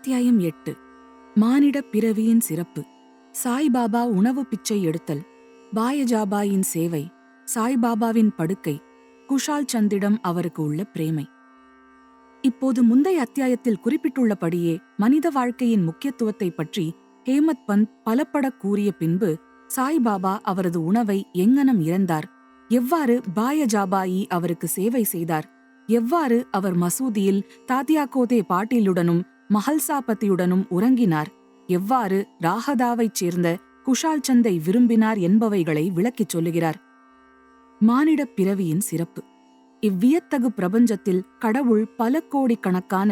அத்தியாயம் எட்டு. மானிட பிறவியின் சிறப்பு. சாய்பாபா உணவு பிச்சை எடுத்தல். பாயஜாபாயின் சேவை. சாய்பாபாவின் படுக்கை. குஷால் சந்திடம் அவருக்கு உள்ள பிரேமை. இப்போது முந்தைய அத்தியாயத்தில் குறிப்பிட்டுள்ளபடியே மனித வாழ்க்கையின் முக்கியத்துவத்தை பற்றி ஹேமத் பந்த் பலப்பட கூறிய பின்பு சாய்பாபா அவரது உணவை எங்கனம் இறந்தார்? எவ்வாறு பாயஜாபாயி அவருக்கு சேவை செய்தார்? எவ்வாறு அவர் மசூதியில் தாத்தியாகோதே பாட்டீலுடனும் மஹல்சாபதியுடனும் உறங்கினார். எவ்வாறு ராகதாவைச் சேர்ந்த குஷால் சந்தை விரும்பினார் என்பவைகளை விளக்கிச் சொல்லுகிறார். மானிடப் பிறவியின் சிறப்பு. இவ்வியத்தகு பிரபஞ்சத்தில் கடவுள் பல கோடிக்கணக்கான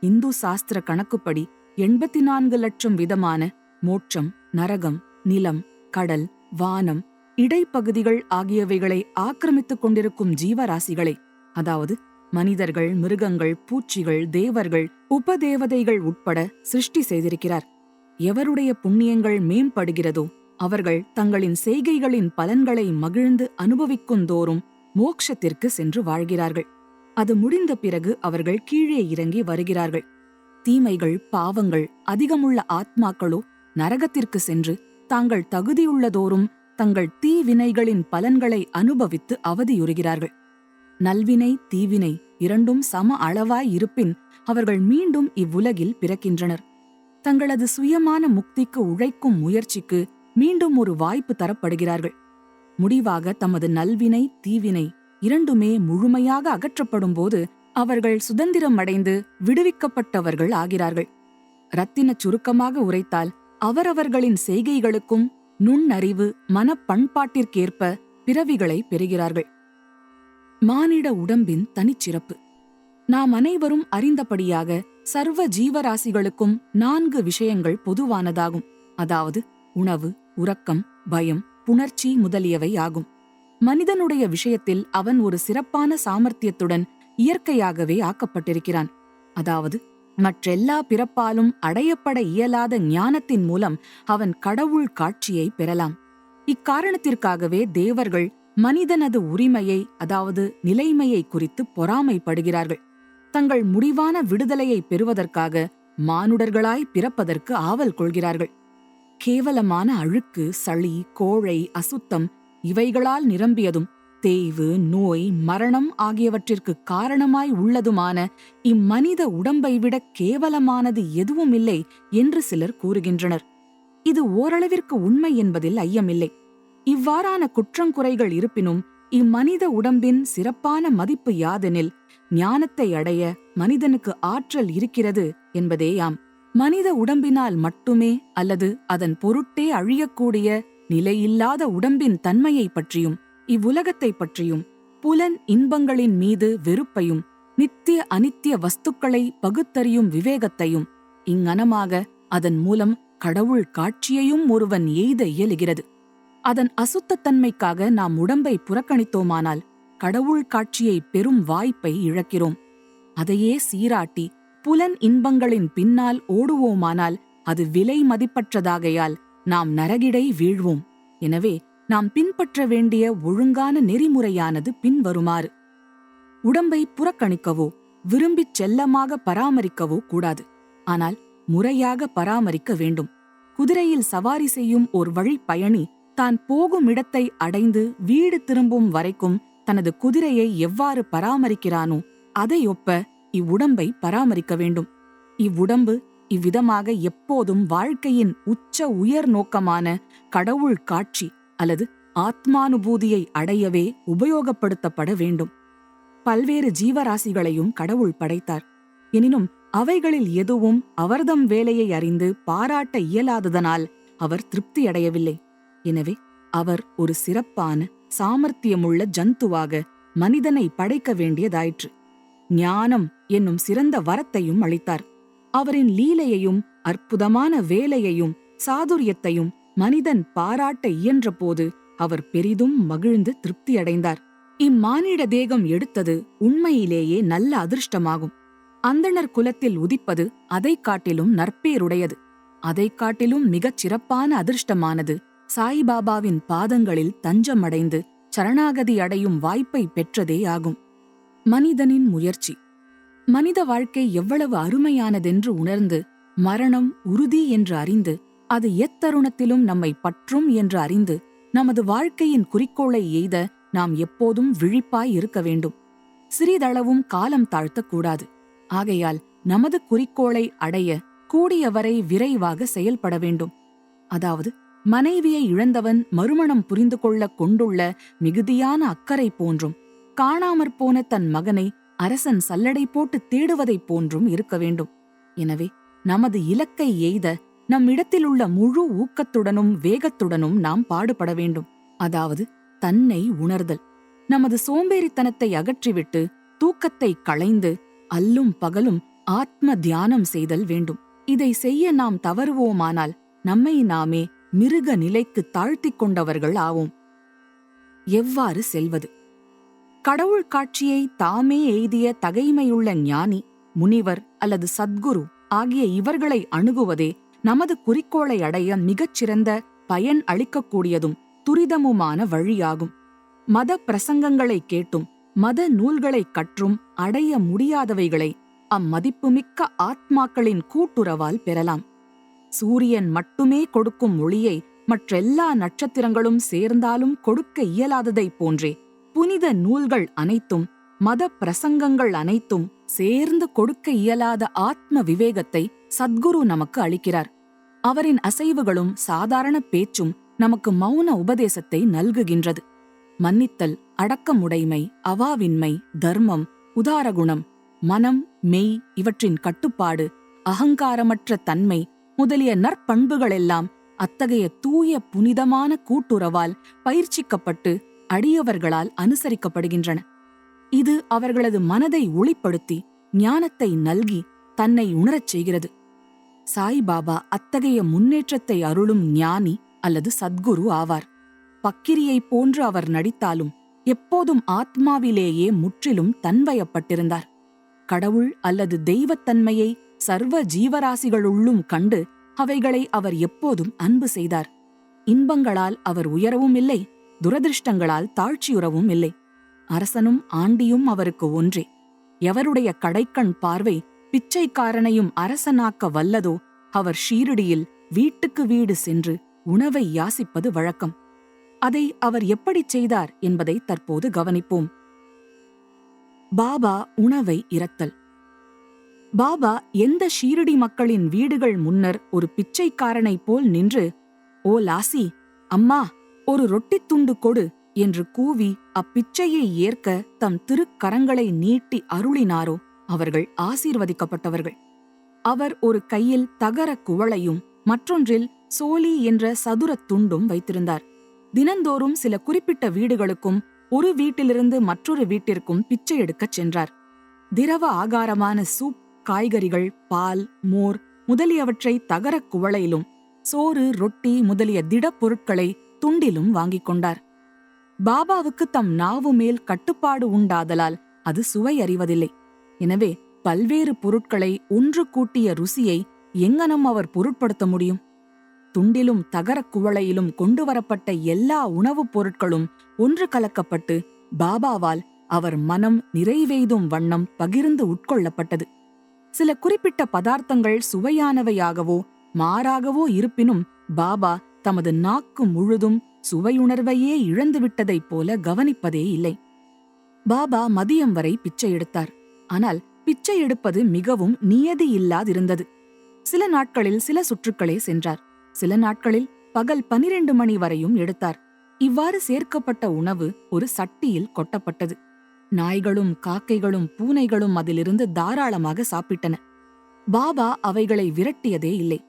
இந்து சாஸ்திர கணக்குப்படி எண்பத்தி நான்கு லட்சம் விதமான மோட்சம் நரகம் நிலம் கடல் வானம் இடைப்பகுதிகள் ஆகியவைகளை ஆக்கிரமித்துக் கொண்டிருக்கும் ஜீவராசிகளை அதாவது மனிதர்கள் மிருகங்கள் பூச்சிகள் தேவர்கள் உபதேவதைகள் உட்பட சிருஷ்டி செய்திருக்கிறார். எவருடைய புண்ணியங்கள் மேம்படுகிறதோ அவர்கள் தங்களின் செய்கைகளின் பலன்களை மகிழ்ந்து அனுபவிக்குந்தோறும் மோக்ஷத்திற்கு சென்று வாழ்கிறார்கள். அது முடிந்த பிறகு அவர்கள் கீழே இறங்கி வருகிறார்கள். தீமைகள் பாவங்கள் அதிகமுள்ள ஆத்மாக்களோ நரகத்திற்கு சென்று தாங்கள் தகுதியுள்ளதோறும் தங்கள் தீவினைகளின் பலன்களை அனுபவித்து அவதியுறுகிறார்கள். நல்வினை தீவினை இரண்டும் சம அளவாய் இருப்பின் அவர்கள் மீண்டும் இவ்வுலகில் பிறக்கின்றனர். தங்களது சுயமான முக்திக்கு உழைக்கும் முயற்சிக்கு மீண்டும் ஒரு வாய்ப்பு தரப்படுகிறார்கள். முடிவாக தமது நல்வினை தீவினை இரண்டுமே முழுமையாக அகற்றப்படும் போது அவர்கள் சுதந்திரம் அடைந்து விடுவிக்கப்பட்டவர்கள் ஆகிறார்கள். ரத்தினச் சுருக்கமாக உரைத்தால் அவரவர்களின் செய்கைகளுக்கும் நுண்ணறிவு மனப்பண்பாட்டிற்கேற்ப பிறவிகளை பெறுகிறார்கள். மானிட உடம்பின் தனிச்சிறப்பு. நாம் அனைவரும் அறிந்தபடியாக சர்வ ஜீவராசிகளுக்கும் நான்கு விஷயங்கள் பொதுவானதாகும். அதாவது உணவு உறக்கம் பயம் புணர்ச்சி முதலியவை ஆகும். மனிதனுடைய விஷயத்தில் அவன் ஒரு சிறப்பான சாமர்த்தியத்துடன் இயற்கையாகவே ஆக்கப்பட்டிருக்கிறான். அதாவது மற்றெல்லா பிறப்பாலும் அடையப்பட இயலாத ஞானத்தின் மூலம் அவன் கடவுள் காட்சியை பெறலாம். இக்காரணத்திற்காகவே தேவர்கள் மனிதனது உரிமையை அதாவது நிலைமையை குறித்து பொறாமைப்படுகிறார்கள். தங்கள் முடிவான விடுதலையை பெறுவதற்காக மானுடர்களாய் பிறப்பதற்கு ஆவல் கொள்கிறார்கள். கேவலமான அழுக்கு சளி கோழை அசுத்தம் இவைகளால் நிரம்பியதும் தேய்வு நோய் மரணம் ஆகியவற்றிற்கு காரணமாய் உள்ளதுமான இம்மனித உடம்பை விட கேவலமானது எதுவும் இல்லை என்று சிலர் கூறுகின்றனர். இது ஓரளவிற்கு உண்மை என்பதில் ஐயமில்லை. இவ்வாறான குற்றங்குறைகள் இருப்பினும் இம்மனித உடம்பின் சிறப்பான மதிப்பு யாதெனில் ஞானத்தை அடைய மனிதனுக்கு ஆற்றல் இருக்கிறது என்பதேயாம். மனித உடம்பினால் மட்டுமே அல்லது அதன் பொருட்டே அழியக்கூடிய நிலையில்லாத உடம்பின் தன்மையை பற்றியும் இவ்வுலகத்தை பற்றியும் புலன் இன்பங்களின் மீது வெறுப்பையும் நித்திய அனித்திய வஸ்துக்களை பகுத்தறியும் விவேகத்தையும் இங்கனமாக அதன் மூலம் கடவுள் காட்சியையும் ஒருவன் எய்த இயலுகிறது. அதன் அசுத்தத்தன்மைக்காக நாம் உடம்பை புறக்கணித்தோமானால் கடவுள் காட்சியை பெரும் வாய்ப்பை இழக்கிறோம். அதையே சீராட்டி புலன் இன்பங்களின் பின்னால் ஓடுவோமானால் அது விலை மதிப்பற்றதாகையால் நாம் நரகிடை வீழ்வோம். எனவே நாம் பின்பற்ற வேண்டிய ஒழுங்கான நெறிமுறையானது பின்வருமாறு. உடம்பை புறக்கணிக்கவோ விரும்பிச் செல்லமாக பராமரிக்கவோ கூடாது. ஆனால் முறையாக பராமரிக்க வேண்டும். குதிரையில் சவாரி செய்யும் ஓர் வழி பயணி தான் போகும் இடத்தை அடைந்து வீடு திரும்பும் வரைக்கும் தனது குதிரையை எவ்வாறு பராமரிக்கிறானோ அதை ஒப்ப இவ்வுடம்பை பராமரிக்க வேண்டும். இவ்வுடம்பு இவ்விதமாக எப்போதும் வாழ்க்கையின் உச்ச உயர் நோக்கமான கடவுள் காட்சி அல்லது ஆத்மானுபூதியை அடையவே உபயோகப்படுத்தப்பட வேண்டும். பல்வேறு ஜீவராசிகளையும் கடவுள் படைத்தார். எனினும் அவைகளில் எதுவும் அவர்தம் வேலையை அறிந்து பாராட்ட இயலாததனால் அவர் திருப்தியடையவில்லை. எனவே அவர் ஒரு சிறப்பான சாமர்த்தியமுள்ள ஜந்துவாக மனிதனை படைக்க வேண்டியதாயிற்று. ஞானம் என்னும் சிறந்த வரத்தையும் அளித்தார். அவரின் லீலையையும் அற்புதமான வேலையையும் சாதுரியத்தையும் மனிதன் பாராட்ட இயன்றபோது அவர் பெரிதும் மகிழ்ந்து திருப்தியடைந்தார். இம்மானிட தேகம் எடுத்தது உண்மையிலேயே நல்ல அதிர்ஷ்டமாகும். அந்தணர் குலத்தில் உதிப்பது அதைக் காட்டிலும் நற்பேருடையது. அதைக் காட்டிலும் மிகச் சிறப்பான அதிர்ஷ்டமானது சாய்பாபாவின் பாதங்களில் தஞ்சமடைந்து சரணாகதி அடையும் வாய்ப்பை பெற்றதே ஆகும் மனிதனின் முயற்சி. மனித வாழ்க்கை எவ்வளவு அருமையானதென்று உணர்ந்து மரணம் உறுதி என்று அறிந்து அது எத்தருணத்திலும் நம்மை பற்றும் என்று அறிந்து நமது வாழ்க்கையின் குறிக்கோளை எய்த நாம் எப்போதும் விழிப்பாய் இருக்க வேண்டும். சிறிதளவும் காலம் தாழ்த்தக்கூடாது. ஆகையால் நமது குறிக்கோளை அடைய கூடியவரை விரைவாக செயல்பட வேண்டும். அதாவது மனைவியை இழந்தவன் மறுமணம் புரிந்து கொள்ள கொண்டுள்ள மிகுதியான அக்கறை போன்றும் காணாமற் போன தன் மகனை அரசன் சல்லடை போட்டு தேடுவதைப் போன்றும் இருக்க வேண்டும். எனவே நமது இலக்கை எய்த நம்மிடத்திலுள்ள முழு ஊக்கத்துடனும் வேகத்துடனும் நாம் பாடுபட வேண்டும். அதாவது தன்னை உணர்தல். நமது சோம்பேறித்தனத்தை அகற்றிவிட்டு தூக்கத்தை களைந்து அல்லும் பகலும் ஆத்ம தியானம் செய்தல் வேண்டும். இதை செய்ய நாம் தவறுவோமானால் நம்மை நாமே மிருக நிலைக்கு தாழ்த்திக் கொண்டவர்கள் ஆவோம். எவ்வாறு செல்வது? கடவுள் காட்சியை தாமே எய்திய தகைமையுள்ள ஞானி முனிவர் அல்லது சத்குரு ஆகிய இவர்களை அணுகுவதே நமது குறிக்கோளை அடைய மிகச்சிறந்த பயன் அளிக்கக்கூடியதும் துரிதமுமான வழியாகும். மத பிரசங்கங்களை கேட்டும் மத நூல்களைக் கற்றும் அடைய முடியாதவைகளை அம்மதிப்புமிக்க ஆத்மாக்களின் கூட்டுறவால் பெறலாம். சூரியன் மட்டுமே கொடுக்கும் ஒளியை மற்றெல்லா நட்சத்திரங்களும் சேர்ந்தாலும் கொடுக்க இயலாததைப் போன்றே புனித நூல்கள் அனைத்தும் மத பிரசங்கங்கள் அனைத்தும் சேர்ந்து கொடுக்க இயலாத ஆத்ம விவேகத்தை சத்குரு நமக்கு அளிக்கிறார். அவரின் அசைவுகளும் சாதாரண பேச்சும் நமக்கு மௌன உபதேசத்தை நல்குகின்றது. மன்னித்தல் அடக்கமுடைமை அவாவின்மை தர்மம் உதாரகுணம் மனம் மெய் இவற்றின் கட்டுப்பாடு அகங்காரமற்ற தன்மை முதலிய நற்பண்புகளெல்லாம் அத்தகைய தூய புனிதமான கூட்டுறவால் பயிற்சிக்கப்பட்டு அடியவர்களால் அனுசரிக்கப்படுகின்றன. இது அவர்களது மனதை ஒளிப்படுத்தி ஞானத்தை நல்கி தன்னை உணரச் செய்கிறது. சாய்பாபா அத்தகைய முன்னேற்றத்தை அருளும் ஞானி அல்லது சத்குரு ஆவார். பக்கிரியைப் போன்று அவர் நடித்தாலும் எப்போதும் ஆத்மாவிலேயே முற்றிலும் தன்வயப்பட்டிருந்தார். கடவுள் அல்லது தெய்வத்தன்மையை சர்வ ஜீவராசிகளுள்ளும் கண்டு அவைகளை அவர் எப்போதும் அன்பு செய்தார். இன்பங்களால் அவர் உயரவும் இல்லை துரதிருஷ்டங்களால் தாழ்ச்சியுறவும் இல்லை. அரசனும் ஆண்டியும் அவருக்கு ஒன்றே. எவருடைய கடைக்கண் பார்வை பிச்சைக்காரனையும் அரசனாக்க வல்லதோ அவர் ஷீரடியில் வீட்டுக்கு வீடு சென்று உணவை யாசிப்பது வழக்கம். அதை அவர் எப்படிச் செய்தார் என்பதை தற்போது கவனிப்போம். பாபா உணவை இரத்தல். பாபா எந்த ஷீரடி மக்களின் வீடுகள் முன்னர் ஒரு பிச்சைக்காரனைப் போல் நின்று ஓ லாசி அம்மா ஒரு ரொட்டித் துண்டு கொடு என்று கூவி அப்பிச்சையை ஏற்க தம் திருக்கரங்களை நீட்டி அருளினாரோ அவர்கள் ஆசீர்வதிக்கப்பட்டவர்கள். அவர் ஒரு கையில் தகர குவளையும் மற்றொன்றில் சோலி என்ற சதுரத் துண்டும் வைத்திருந்தார். தினந்தோறும் சில குறிப்பிட்ட வீடுகளுக்கும் ஒரு வீட்டிலிருந்து மற்றொரு வீட்டிற்கும் பிச்சை எடுக்கச் சென்றார். திரவ ஆகாரமான சூப் காய்கறிகள் பால் மோர் முதலியவற்றை தகரக் குவளையிலும் சோறு ரொட்டி முதலிய திடப் பொருட்களை துண்டிலும் வாங்கிக் கொண்டார். பாபாவுக்கு தம் நாவு மேல் கட்டுப்பாடு உண்டாதலால் அது சுவை அறிவதில்லை. எனவே பல்வேறு பொருட்களை ஒன்று கூட்டிய ருசியை எங்கனம் அவர் பொருட்படுத்த முடியும்? துண்டிலும் தகரக் குவளையிலும் கொண்டு வரப்பட்ட எல்லா உணவுப் பொருட்களும் ஒன்று கலக்கப்பட்டு பாபாவால் அவர் மனம் நிறைவெய்தும் வண்ணம் பகிர்ந்து உட்கொள்ளப்பட்டது. சில குறிப்பிட்ட பதார்த்தங்கள் சுவையானவையாகவோ மாறாகவோ இருப்பினும் பாபா தமது நாக்கு முழுதும் சுவையுணர்வையே இழந்துவிட்டதைப் போல கவனிப்பதே இல்லை. பாபா மதியம் வரை பிச்சை எடுத்தார். ஆனால் பிச்சை எடுப்பது மிகவும் நியதி இல்லாதிருந்தது. சில நாட்களில் சில சுற்றுக்களே சென்றார். சில நாட்களில் பகல் பனிரெண்டு மணி வரையும் எடுத்தார். இவ்வாறு சேர்க்கப்பட்ட உணவு ஒரு சட்டியில் கொட்டப்பட்டது. நாய்களும் காக்கைகளும் பூனைகளும் அதிலிருந்து தாராளமாக சாப்பிட்டன. பாபா அவைகளை விரட்டியதே இல்லை.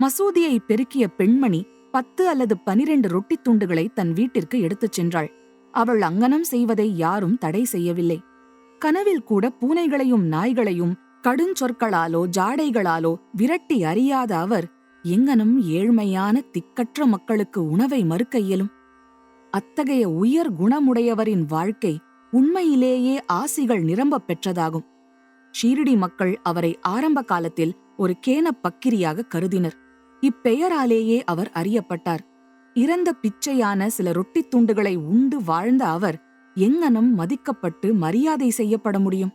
மசூதியை பெருக்கிய பெண்மணி பத்து அல்லது பனிரெண்டு ரொட்டித் துண்டுகளை தன் வீட்டிற்கு எடுத்துச் சென்றாள். அவள் அங்கனம் செய்வதை யாரும் தடை செய்யவில்லை. கனவில் கூட பூனைகளையும் நாய்களையும் கடுஞ்சொற்களாலோ ஜாடைகளாலோ விரட்டி அறியாத அவர் எங்கனும் ஏழ்மையான திக்கற்ற மக்களுக்கு உணவை மறுக்க இயலும். அத்தகைய உயர் குணமுடையவரின் வாழ்க்கை உண்மையிலேயே ஆசிகள் நிரம்பப் பெற்றதாகும். ஷீரடி மக்கள் அவரை ஆரம்ப காலத்தில் ஒரு கேன பக்கிரியாக கருதினர். இப்பெயராலேயே அவர் அறியப்பட்டார். இறந்த பிச்சையான சில ரொட்டித் துண்டுகளை உண்டு வாழ்ந்த அவர் எங்கனம் மதிக்கப்பட்டு மரியாதை செய்யப்பட முடியும்?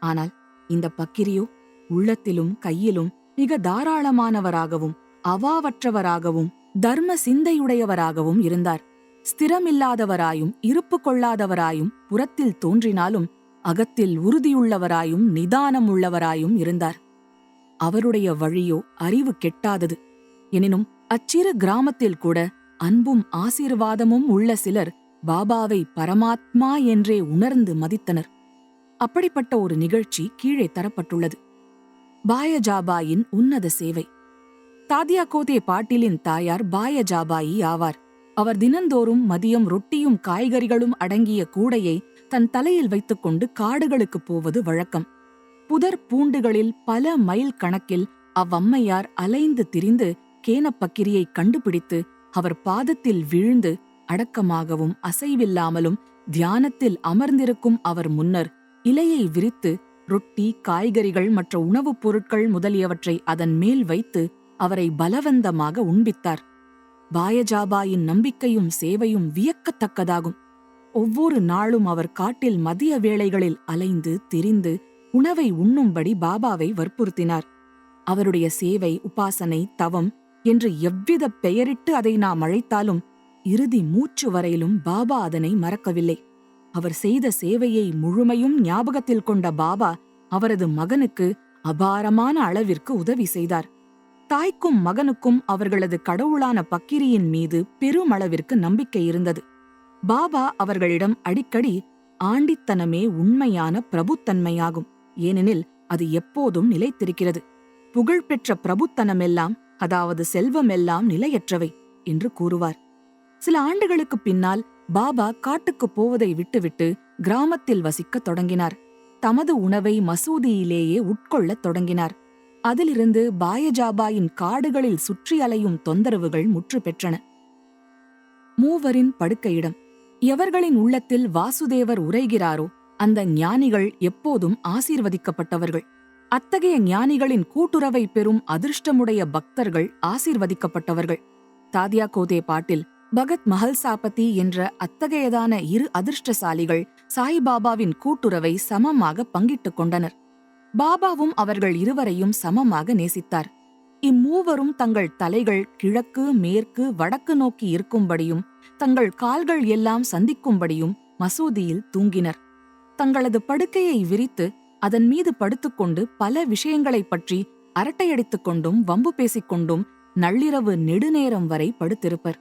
ஆனால் இந்த பக்கிரியோ உள்ளத்திலும் கையிலும் மிக தாராளமானவராகவும் அவாவற்றவராகவும் தர்ம சிந்தையுடையவராகவும் இருந்தார். ஸ்திரமில்லாதவராயும் இருப்பு கொள்ளாதவராயும் புறத்தில் தோன்றினாலும் அகத்தில் உறுதியுள்ளவராயும் நிதானம் உள்ளவராயும் இருந்தார். அவருடைய வழியோ அறிவு கெட்டாதது. எனினும் அச்சிறு கிராமத்தில் கூட அன்பும் ஆசீர்வாதமும் உள்ள சிலர் பாபாவை பரமாத்மா என்றே உணர்ந்து மதித்தனர். அப்படிப்பட்ட ஒரு நிகழ்ச்சி கீழே தரப்பட்டுள்ளது. பாயஜாபாயின் உன்னத சேவை. தாதியா கோதே பாட்டிலின் தாயார் பாயஜாபாயி ஆவார். அவர் தினந்தோறும் மதியம் ரொட்டியும் காய்கறிகளும் அடங்கிய கூடையை தன் தலையில் வைத்துக்கொண்டு காடுகளுக்குப் போவது வழக்கம். புதர் பூண்டுகளில் பல மைல் கணக்கில் அவ்வம்மையார் அலைந்து திரிந்து கேனப்பக்கிரியை கண்டுபிடித்து அவர் பாதத்தில் வீழ்ந்து அடக்கமாகவும் அசைவில்லாமலும் தியானத்தில் அமர்ந்திருக்கும் அவர் முன்னர் இலையை விரித்து ரொட்டி காய்கறிகள் மற்ற உணவுப் பொருட்கள் முதலியவற்றை அதன் மேல் வைத்து அவரை பலவந்தமாக உண்பித்தார். பாயஜாபாயின் நம்பிக்கையும் சேவையும் வியக்கத்தக்கதாகும். ஒவ்வொரு நாளும் அவர் காட்டில் மதிய வேளைகளில் அலைந்து திரிந்து உணவை உண்ணும்படி பாபாவை வற்புறுத்தினார். அவருடைய சேவை உபாசனை தவம் என்று எவ்வித பெயரிட்டு அதை நாம் அழைத்தாலும் இறுதி மூச்சு வரையிலும் பாபா அதனை மறக்கவில்லை. அவர் செய்த சேவையை முழுமையும் ஞாபகத்தில் கொண்ட பாபா அவரது மகனுக்கு அபாரமான அளவிற்கு உதவி செய்தார். தாய்க்கும் மகனுக்கும் அவர்களது கடவுளான பக்கிரியின் மீது பெருமளவிற்கு நம்பிக்கை இருந்தது. பாபா அவர்களிடம் அடிக்கடி ஆண்டித்தனமே உண்மையான பிரபுத்தன்மையாகும். ஏனெனில் அது எப்போதும் நிலைத்திருக்கிறது. புகழ்பெற்ற பிரபுத்தனமெல்லாம் அதாவது செல்வமெல்லாம் நிலையற்றவை என்று கூறுவார். சில ஆண்டுகளுக்குப் பின்னால் பாபா காட்டுக்குப் போவதை விட்டுவிட்டு கிராமத்தில் வசிக்கத் தொடங்கினார். தமது உணவை மசூதியிலேயே உட்கொள்ளத் தொடங்கினார். அதிலிருந்து பாயஜாபாயின் காடுகளில் சுற்றி அலையும் தொந்தரவுகள் முற்று பெற்றன மூவரின் படுக்கையிடம் எவர்களின் உள்ளத்தில் வாசுதேவர் உரைகிறாரோ அந்த ஞானிகள் எப்போதும் ஆசீர்வதிக்கப்பட்டவர்கள். அத்தகைய ஞானிகளின் கூட்டுறவை பெறும் அதிர்ஷ்டமுடைய பக்தர்கள் ஆசீர்வதிக்கப்பட்டவர்கள். தாதியா கோதே பாட்டில் பகத் மஹல் சாபதி என்ற அத்தகையதான இரு அதிர்ஷ்டசாலிகள் சாய்பாபாவின் கூட்டுறவை சமமாக பங்கிட்டுக் கொண்டனர். பாபாவும் அவர்கள் இருவரையும் சமமாக நேசித்தார். இம்மூவரும் தங்கள் தலைகள் கிழக்கு மேற்கு வடக்கு நோக்கி இருக்கும்படியும் தங்கள் கால்கள் எல்லாம் சந்திக்கும்படியும் மசூதியில் தூங்கினர். தங்களது படுக்கையை விரித்து அதன் மீது படுத்துக்கொண்டு பல விஷயங்களைப் பற்றி அரட்டையடித்துக் கொண்டும் வம்பு பேசிக் கொண்டும் நள்ளிரவு நெடுநேரம் வரை படுத்திருப்பர்.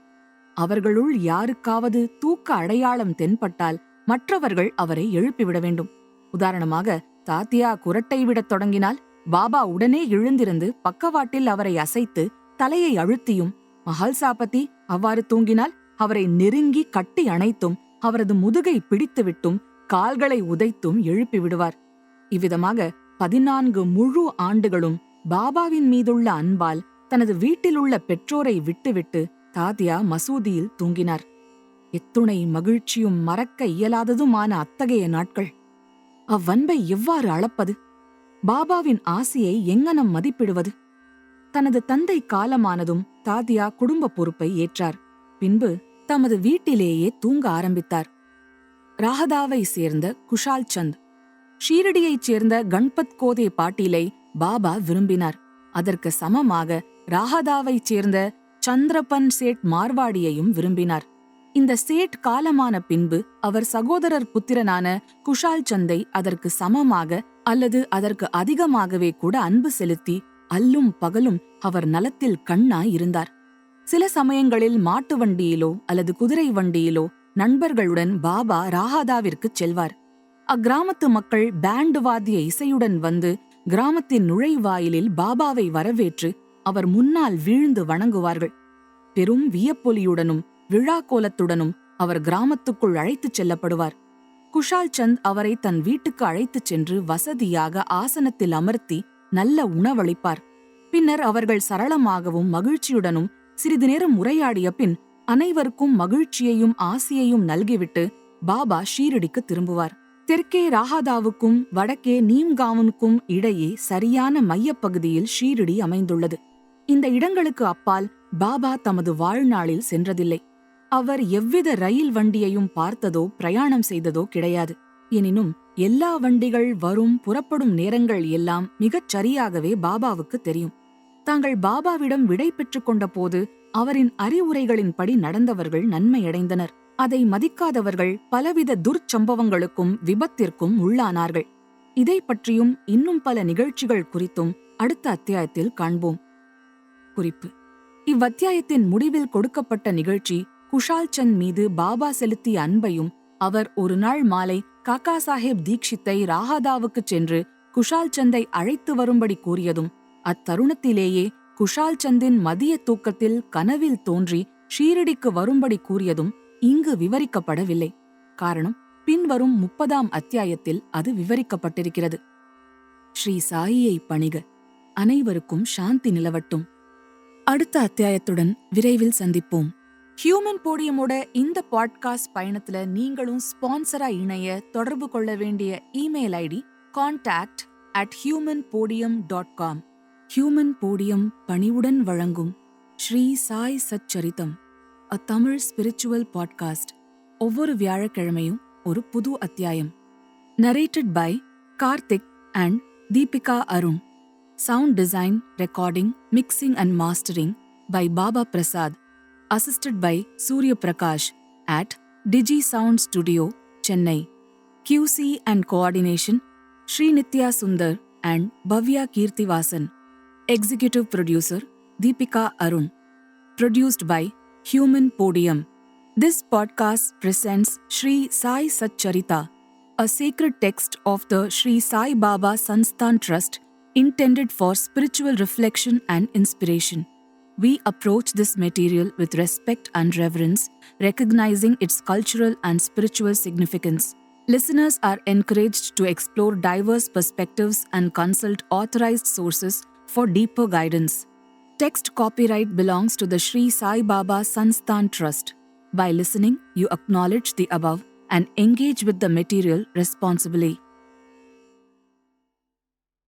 அவர்களுள் யாருக்காவது தூக்க அடையாளம் தென்பட்டால் மற்றவர்கள் அவரை எழுப்பிவிட வேண்டும். உதாரணமாக தாத்தியா குரட்டை விடத் தொடங்கினால் பாபா உடனே எழுந்திருந்து பக்கவாட்டில் அவரை அசைத்து தலையை அழுத்தியும் மஹால் சாபதி அவ்வாறு தூங்கினால் அவரை நெருங்கி கட்டி அணைத்தும் அவரது முதுகை பிடித்துவிட்டும் கால்களை உதைத்தும் எழுப்பி விடுவார். இவ்விதமாக பதினான்கு முழு ஆண்டுகளும் பாபாவின் மீதுள்ள அன்பால் தனது வீட்டிலுள்ள பெற்றோரை விட்டுவிட்டு தாதியா மசூதியில் தூங்கினார். எத்துணை மகிழ்ச்சியும் மறக்க இயலாததுமான அத்தகைய நாட்கள். அவ்வன்பை எவ்வாறு அளப்பது? பாபாவின் ஆசையை எங்கனம் மதிப்பிடுவது? தனது தந்தை காலமானதும் தாதியா குடும்ப பொறுப்பை ஏற்றார். பின்பு தமது வீட்டிலேயே தூங்க ஆரம்பித்தார். ராகதாவை சேர்ந்த குஷால் சந்த் ஷீரடியைச் சேர்ந்த கண்பத் கோதே பாட்டீலை பாபா விரும்பினார். அதற்கு சமமாக ராகதாவைச் சேர்ந்த சந்திரபன் சேட் மார்வாடியையும் விரும்பினார். இந்த சேட் காலமான பின்பு அவர் சகோதரர் புத்திரனான குஷால் சந்தை அதற்கு சமமாக அல்லது அதற்கு அதிகமாகவே கூட அன்பு செலுத்தி அல்லும் பகலும் அவர் நலத்தில் கண்ணாய் இருந்தார். சில சமயங்களில் மாட்டு வண்டியிலோ அல்லது குதிரை வண்டியிலோ நண்பர்களுடன் பாபா ராஹாதாவிற்குச் செல்வார். அக்கிராமத்து மக்கள் பேண்டு வாத்திய இசையுடன் வந்து கிராமத்தின் நுழைவாயிலில் பாபாவை வரவேற்று அவர் முன்னால் வீழ்ந்து வணங்குவார்கள். பெரும் வியப்பொலியுடனும் விழா கோலத்துடனும் அவர் கிராமத்துக்குள் அழைத்துச் செல்லப்படுவார். குஷால் சந்த் அவரை தன் வீட்டுக்கு அழைத்துச் சென்று வசதியாக ஆசனத்தில் அமர்த்தி நல்ல உணவளிப்பார். பின்னர் அவர்கள் சரளமாகவும் மகிழ்ச்சியுடனும் சிறிது நேரம் உரையாடிய பின் அனைவருக்கும் மகிழ்ச்சியையும் ஆசியையும் நல்கிவிட்டு பாபா ஷீரடிக்கு திரும்புவார். தெற்கே ராகாதாவுக்கும் வடக்கே நீம்காவுனுக்கும் இடையே சரியான மையப்பகுதியில் ஷீரடி அமைந்துள்ளது. இந்த இடங்களுக்கு அப்பால் பாபா தமது வாழ்நாளில் சென்றதில்லை. அவர் எவ்வித ரயில் வண்டியையும் பார்த்ததோ பிரயாணம் செய்ததோ கிடையாது. எனினும் எல்லா வண்டிகள் வரும் புறப்படும் நேரங்கள் எல்லாம் மிகச் சரியாகவே பாபாவுக்கு தெரியும். தாங்கள் பாபாவிடம் விடை பெற்றுக் கொண்டபோது அவரின் அறிவுரைகளின்படி நடந்தவர்கள் நன்மையடைந்தனர். அதை மதிக்காதவர்கள் பலவித துர்ச்சம்பவங்களுக்கும் விபத்திற்கும் உள்ளானார்கள். இதை பற்றியும் இன்னும் பல நிகழ்ச்சிகள் குறித்தும் அடுத்த அத்தியாயத்தில் காண்போம். குறிப்பு. இவ்வத்தியாயத்தின் முடிவில் கொடுக்கப்பட்ட நிகழ்ச்சி குஷால் சந்த் மீது பாபா செலுத்திய அன்பையும் அவர் ஒரு நாள் மாலை காக்கா சாஹேப் தீக்ஷித்தை ராஹாதாவுக்குச் சென்று குஷால் சந்தை அழைத்து வரும்படி கூறியதும் அத்தருணத்திலேயே குஷால் சந்தின் மதிய தூக்கத்தில் கனவில் தோன்றி ஷீரடிக்கு வரும்படி கூறியதும் இங்கு விவரிக்கப்படவில்லை. காரணம் பின்வரும் முப்பதாம் அத்தியாயத்தில் அது விவரிக்கப்பட்டிருக்கிறது. ஸ்ரீ சாயியை பணிக. அனைவருக்கும் சாந்தி நிலவட்டும். அடுத்த அத்தியாயத்துடன் விரைவில் சந்திப்போம். ஹியூமன் போடியமோட இந்த பாட்காஸ்ட் பயணத்துல நீங்களும் ஸ்பான்சரா இணைய தொடர்பு கொள்ள வேண்டிய email ID contact at human podium dot com Human Podium பணிவுடன் வழங்கும் Shri Sai Satcharitam a Tamil spiritual podcast ஒவ்வொரு வியாழக்கிழமையும் ஒரு புது அத்தியாயம். Narrated by Karthik and Deepika Arun sound design recording mixing and mastering by Baba Prasad assisted by Surya Prakash at Digi Sound Studio, Chennai. QC and coordination Sri Nitya Sundar and Bhavya Kirtivasan. Executive producer Deepika Arun. Produced by Human Podium. This podcast presents Sri Sai Satcharita, a sacred text of the Sri Sai Baba Sansthan Trust intended for spiritual reflection and inspiration. We approach this material with respect and reverence, recognizing its cultural and spiritual significance. Listeners are encouraged to explore diverse perspectives and consult authorized sources for deeper guidance. Text copyright belongs to the Sri Sai Baba Sansthan Trust. By listening, you acknowledge the above and engage with the material responsibly.